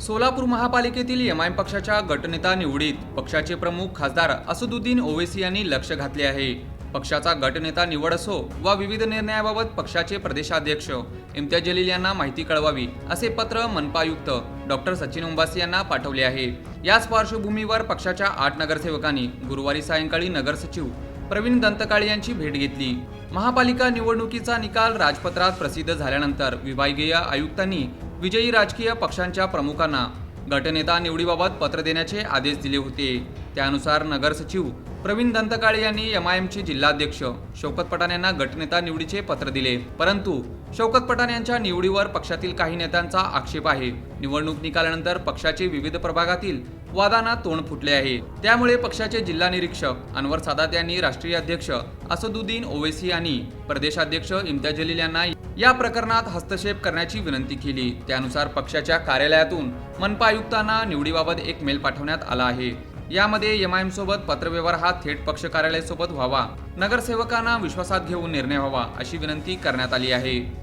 सोलापूर महापालिकेतील एमआयएम पक्षाच्या गटनेता निवडीत पक्षाचे प्रमुख खासदार असदुद्दीन ओवेसी यांनी लक्ष घातले आहे. पक्षाचा गटनेता निवड असो वा विविध निर्णयाबाबत पक्षाचे प्रदेशाध्यक्ष इम्तियाज जलील यांना माहिती कळवावी असे पत्र मनपायुक्त डॉक्टर सचिन उंबासी यांना पाठवले आहे. याच पार्श्वभूमीवर पक्षाच्या आठ नगरसेवकांनी गुरुवारी सायंकाळी नगरसचिव प्रवीण दंतकाळे यांची भेट घेतली. महापालिका निवडणुकीचा निकाल राजपत्रात प्रसिद्ध झाल्यानंतर विभागीय आयुक्तांनी विजयी राजकीय पक्षांच्या प्रमुखांना गटनेता निवडीबाबत पत्र देण्याचे आदेश दिले होते. त्यानुसार नगरसचिव प्रवीण दंतकाळे यांनी एम आय एमचे जिल्हाध्यक्ष शौकत पठाण यांना गटनेता निवडीचे पत्र दिले. परंतु शौकत पठाण यांच्या निवडीवर पक्षातील काही नेत्यांचा आक्षेप आहे. निवडणूक निकालानंतर पक्षाचे विविध प्रभागातील वादांना तोंड फुटले आहे. त्यामुळे पक्षाचे जिल्हा निरीक्षक अनवर सादात यांनी राष्ट्रीय अध्यक्ष असदुद्दीन ओवेसी आणि प्रदेशाध्यक्ष इम्तिया जलील यांना या प्रकरणात हस्तक्षेप करण्याची विनंती केली. त्यानुसार पक्षाच्या कार्यालयातून मनपा आयुक्तांना निवडीबाबत एक मेल पाठवण्यात आला आहे. यामध्ये एमआयएम सोबत पत्रव्यवहार हा थेट पक्ष कार्यालयासोबत व्हावा. नगरसेवकांना विश्वासात घेऊन निर्णय व्हावा अशी विनंती करण्यात आली आहे.